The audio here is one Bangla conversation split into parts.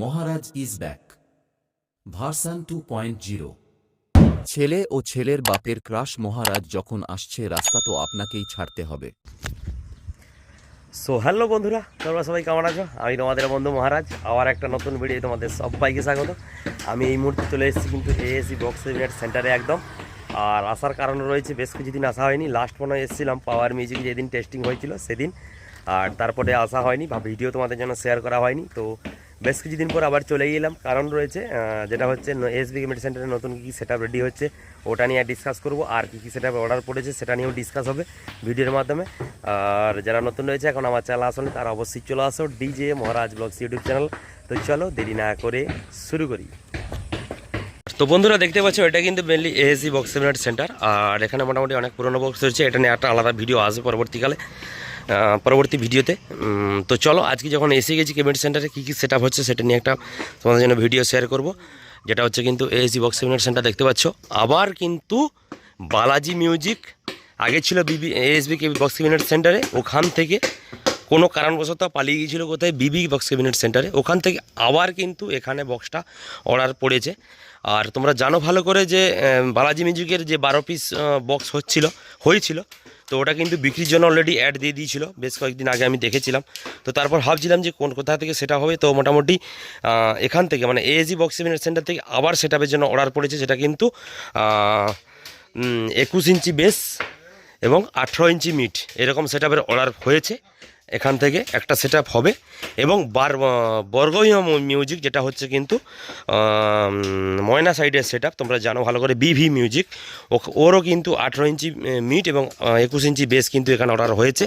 Maharaj is back. Version two point zero. ছেলে ও ছেলের বাপের ক্রাশ মহারাজ যখন আসছে রাস্তা তো আপনাকেই ছাড়তে হবে। সো হ্যালো বন্ধুরা তোমরা সবাই কেমন আছো? আমি তোমাদের বন্ধু মহারাজ আবার একটা নতুন ভিডিও তোমাদের সবাইকে স্বাগত। আমি এই মুহূর্তে চলে এসেছি কিন্তু এএসি বক্স ইভেন্ট সেন্টারে একদম। আর আসার কারণ রয়েছে বেশ কিছুদিন আসা হয়নি। লাস্ট মনে হয় এসেছিলাম পাওয়ার মিউজিক যেদিন টেস্টিং হয়েছিল সেদিন। আর তারপরে আসা হয়নি বা ভিডিও তোমাদের জন্য শেয়ার করা হয়নি। তো বেশ কিছুদিন পর আবার চলে গেলাম কারণ রয়েছে যেটা হচ্ছে এসবি গেমেন্ট সেন্টারে নতুন কী কী সেট রেডি হচ্ছে, ওটা নিয়ে ডিসকাস করব, আর কী কী সেট অর্ডার পড়েছে, সেটা নিয়েও ডিসকাস হবে ভিডিওর মাধ্যমে। আর যারা নতুন রয়েছে, এখন আমার চ্যানেল আসলে, তারা অবশ্যই চলে আসো DJ Maharaj blogs YouTube channel তো চলো, দেরি না করে শুরু করি। তো বন্ধুরা, দেখতে পাচ্ছ, এটা কিন্তু mainly AAC box seminar centre আর এখানে মোটামুটি অনেক পুরনো বক্স রয়েছে, এটা নিয়ে একটা আলাদা ভিডিও আসবে পরবর্তীকালে। পরবর্তী ভিডিওতে। তো চলো, আজকে যখন এসে গেছি কেমেন্ট সেন্টারে কী কী সেট হচ্ছে সেটা নিয়ে একটা তোমাদের জন্য ভিডিও শেয়ার করব। যেটা হচ্ছে কিন্তু এএসি বক্স সেমিনার সেন্টার দেখতে পাচ্ছ। আবার কিন্তু বালাজি মিউজিক আগে ছিল বিবি এএসবি বক্স সেমিনার সেন্টারে ওখান থেকে কোনো কারণবশত পালিয়ে গিয়েছিল কোথায়? বিবি বক্স ক্যাবিনেট সেন্টারে ওখান থেকে আবার কিন্তু এখানে বক্সটা অর্ডার পড়েছে। আর তোমরা জানো ভালো করে যে বালাজি মিউজিকের যে বারো পিস বক্স হচ্ছিল, হয়েছিল তো ওটা কিন্তু বিক্রির জন্য অলরেডি অ্যাড দিয়ে দিয়েছিল। বেশ কয়েকদিন আগে আমি দেখেছিলাম। তো তারপর ভাবছিলাম যে কোন কোথা থেকে সেটা হবে। তো মোটামুটি এখান থেকে মানে এএজি বক্স ক্যাবিনেট সেন্টার থেকে আবার সেটাপের জন্য অর্ডার পড়েছে সেটা কিন্তু একুশ ইঞ্চি বেস এবং আঠেরো ইঞ্চি মিট এরকম সেট অর্ডার হয়েছে। এখান থেকে একটা সেট হবে এবং বার বর্গহীন মিউজিক যেটা হচ্ছে কিন্তু ময়না সাইডের সেট তোমরা জানো ভালো করে বিভি মিউজিক ওরও কিন্তু আঠেরো ইঞ্চি মিট এবং একুশ ইঞ্চি বেস কিন্তু এখানে অর্ডার হয়েছে।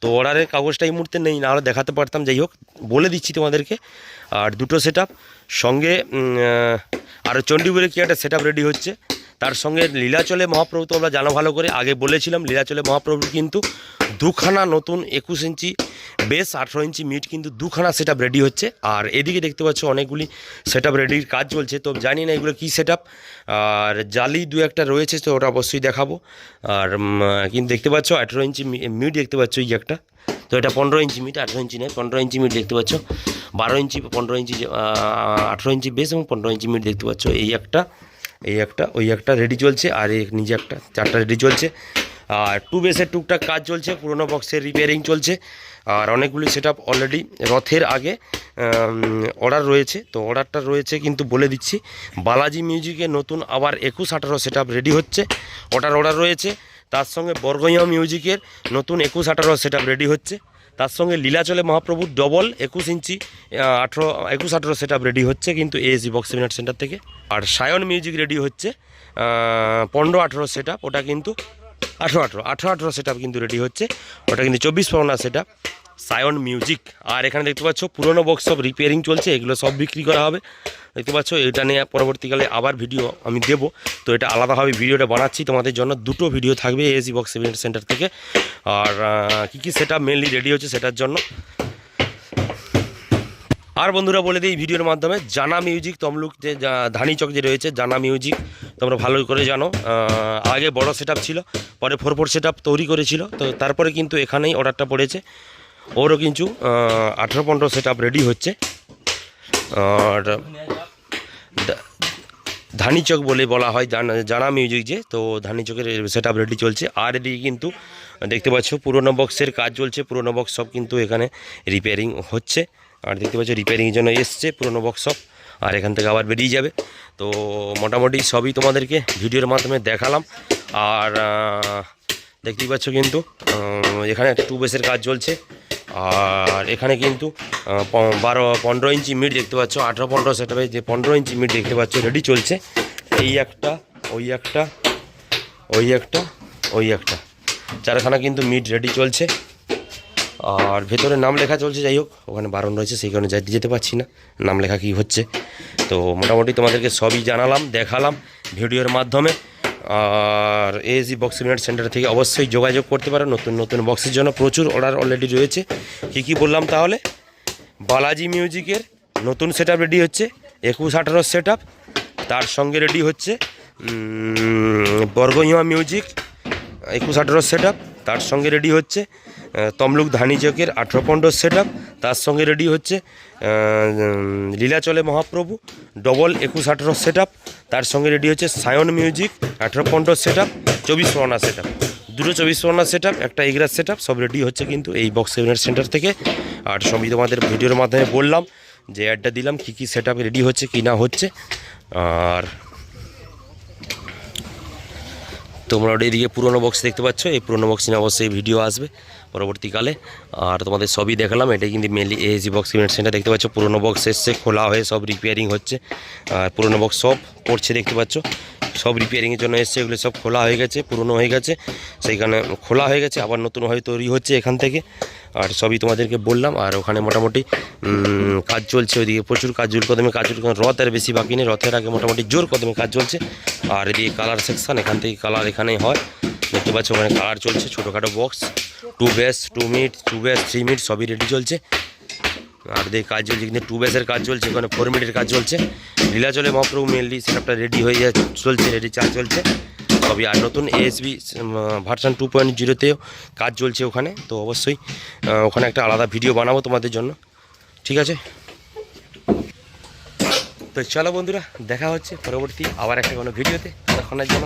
তো অর্ডারের কাগজটা এই মুহূর্তে নেই, নাহলে দেখাতে পারতাম। যাই হোক, বলে দিচ্ছি তোমাদেরকে। আর দুটো সেট সঙ্গে আর চণ্ডীপুরে কি একটা সেট রেডি হচ্ছে? তার সঙ্গে লীলাচলে মহাপ্রভু তো আমরা জানো ভালো করে আগে বলেছিলাম, লীলাচলে মহাপ্রভুর কিন্তু দুখানা নতুন একুশ ইঞ্চি বেশ আঠেরো ইঞ্চি মিট কিন্তু দুখানা সেট রেডি হচ্ছে। আর এদিকে দেখতে পাচ্ছ অনেকগুলি সেট রেডির কাজ চলছে। তো জানি না এগুলো কী সেট আর জালি দু একটা রয়েছে, তো ওটা অবশ্যই দেখাবো। আর কিন্তু দেখতে পাচ্ছ আঠেরো ইঞ্চি মিট দেখতে পাচ্ছ এই একটা। তো এটা পনেরো ইঞ্চি মিট, আঠেরো ইঞ্চি নয়, পনেরো ইঞ্চি মিট দেখতে পাচ্ছ। বারো ইঞ্চি, পনেরো ইঞ্চি আঠেরো ইঞ্চি বেশ এবং পনেরো ইঞ্চি মিট দেখতে পাচ্ছ এই একটা। এই একটা, ওই একটা রেডি চলছে, আর এই নিজে একটা, চারটা রেডি চলছে। আর টু বেসের টুকটাক কাজ চলছে, পুরোনো বক্সের রিপেয়ারিং চলছে। আর অনেকগুলি সেট আপ অলরেডি রথের আগে অর্ডার রয়েছে। তো অর্ডারটা রয়েছে কিন্তু বলে দিচ্ছি, বালাজি মিউজিকে নতুন আবার একুশ, আঠারো সেট রেডি হচ্ছে। ওটার অর্ডার রয়েছে। তার সঙ্গে বর্গইয়া মিউজিকের নতুন একুশ, আঠারো সেট রেডি হচ্ছে। তার সঙ্গে লীলাচলে মহাপ্রভুর ডবল একুশ ইঞ্চি আঠেরো, একুশ, আঠেরো সেট রেডি হচ্ছে কিন্তু এএসি বক্স সেমিনার সেন্টার থেকে। আর সায়ন মিউজিক রেডি হচ্ছে পনেরো, আঠেরো সেট ওটা কিন্তু আঠেরো আঠেরো আঠেরো আঠেরো সেট কিন্তু রেডি হচ্ছে, ওটা কিন্তু চব্বিশ পরগনা সেট সায়ন মিউজিক আর এখানে দেখতে পাচ্ছ, পুরনো বক্স সব রিপেয়ারিং চলছে, এগুলো সব বিক্রি করা হবে। দেখতে পাচ্ছ, এটা নিয়ে পরবর্তীকালে আবার ভিডিও আমি দেব। তো এটা আলাদাভাবে ভিডিওটা বানাচ্ছি, তোমাদের জন্য দুটো ভিডিও থাকবে এএসি বক্স ইভেন্ট সেন্টার থেকে। আর কী কী সেটা মেনলি রেডি হচ্ছে সেটার জন্য? আর বন্ধুরা বলে দিই ভিডিওর মাধ্যমে জানা মিউজিক তমলুক যে ধানি চক যে রয়েছে, জানা মিউজিক তোমরা ভালো করে জানো। আগে বড় সেট ছিল, পরে ফোর ফোর সেট তৈরি করেছিল, তো তারপরে কিন্তু এখানেই অর্ডারটা পড়েছে। ওরও কিন্তু আঠেরো পনেরো সেট রেডি হচ্ছে। আর দা- ধানি চক বলে বলা হয়। জানা- মিউজিক যে, তো ধানি চকের সেট আপ রেডি চলছে। আর এদিকে কিন্তু দেখতে পাচ্ছ, পুরোনো বক্সের কাজ চলছে। পুরোনো বক্স সব কিন্তু এখানে রিপেয়ারিং হচ্ছে। আর দেখতে পাচ্ছ রিপেয়ারিংয়ের জন্য এসছে পুরোনো বক্স সব। আর এখান থেকে আবার বেরিয়ে যাবে। তো মোটামুটি সবই তোমাদেরকে ভিডিওর মাধ্যমে দেখালাম। আর দেখতেই পাচ্ছ কিন্তু এখানে টু বেসের কাজ চলছে। আর এখানে কিন্তু বারো, পনেরো ইঞ্চি মিট দেখতে পাচ্ছ, আঠেরো, পনেরো সেটা যে পনেরো ইঞ্চি মিট দেখতে পাচ্ছ রেডি চলছে। এই একটা, ওই একটা ওই একটা ওই একটা। চারখানা কিন্তু মিট রেডি চলছে। আর ভেতরে নাম লেখা চলছে, যাই হোক, ওখানে বারণ রয়েছে, সেই কারণে যেতে পারছি না, নাম লেখা কী হচ্ছে। তো মোটামুটি তোমাদেরকে সবই জানালাম, দেখালাম ভিডিওর মাধ্যমে। আর এএসি বক্স ইউনিট সেন্টার থেকে অবশ্যই যোগাযোগ করতে পারো। নতুন নতুন বক্সের জন্য প্রচুর অর্ডার অলরেডি রয়েছে। কী কী বললাম তাহলে? বালাজি মিউজিকের নতুন সেট রেডি হচ্ছে, একুশ, আঠারো সেট তার সঙ্গে রেডি হচ্ছে বর্গহিমা মিউজিক একুশ, আঠারো সেট তার সঙ্গে রেডি হচ্ছে তমলুক ধানি চকের আঠেরো পনেরো সেট তার সঙ্গে রেডি হচ্ছে লীলাচলে মহাপ্রভু ডবল একুশ আঠেরো সেট তার সঙ্গে রেডি হচ্ছে সায়ন মিউজিক আঠেরো পনেরো সেট আপ চব্বিশ পরগনা সেট আপ দুটো চব্বিশ পরগনা সেট একটা এগরার সেট সব রেডি হচ্ছে কিন্তু এই বক্স সেভেনের সেন্টার থেকে। আর সবই তোমাদের ভিডিওর মাধ্যমে বললাম, যে অ্যাডটা দিলাম, কী কী সেট রেডি হচ্ছে, কি না হচ্ছে। আর তোমরা এদিকে পুরোনো বক্স দেখতে পাচ্ছ এই পুরোনো বক্স অবশ্যই ভিডিও আসবে। পরবর্তীকালে। আর তোমাদের সবই দেখালাম এটা কিন্তু mainly AAC box event centre দেখতে পাচ্ছ। পুরোনো বক্স এসছে, খোলা হয়ে সব রিপেয়ারিং হচ্ছে। আর পুরোনো বক্স সব পড়ছে দেখতে পাচ্ছ। সব রিপেয়ারিংয়ের জন্য এসছে, এগুলো সব খোলা হয়ে গেছে, পুরনো হয়ে গেছে। সেইখানে খোলা হয়ে গেছে, আবার নতুনভাবে তৈরি হচ্ছে এখান থেকে। আর সবই তোমাদেরকে বললাম, আর ওখানে মোটামুটি কাজ চলছে ওইদিকে প্রচুর কাজ জোর কদমে কাজ চলছে রথ আর বেশি বাকি নেই। রথের আগে মোটামুটি জোর কদমে কাজ চলছে। আর এদিকে কালার সেকশন এখান থেকে কালার এখানেই হয়। দেখতে পাচ্ছ ওখানে কালার চলছে, ছোটোখাটো box two bass two mid two bass three mid সবই রেডি চলছে। আর দিয়ে কাজ চলছে কিন্তু টু বেসের কাজ চলছে, ওখানে ফোর মিনিটের কাজ চলছে। লীলাচলে মহাপ্রভু মেনলি সেটআপটা রেডি হয়ে যা চলছে রেডি চার্জ চলছে। সবই আর নতুন এএসবি ভার্সান টু পয়েন্ট জিরোতেও কাজ চলছে ওখানে, তো অবশ্যই ওখানে একটা আলাদা ভিডিও বানাবো তোমাদের জন্য। ঠিক আছে? তো চলো বন্ধুরা, দেখা হচ্ছে পরবর্তী আবার একটা কোনো ভিডিওতে ততক্ষণের জন্য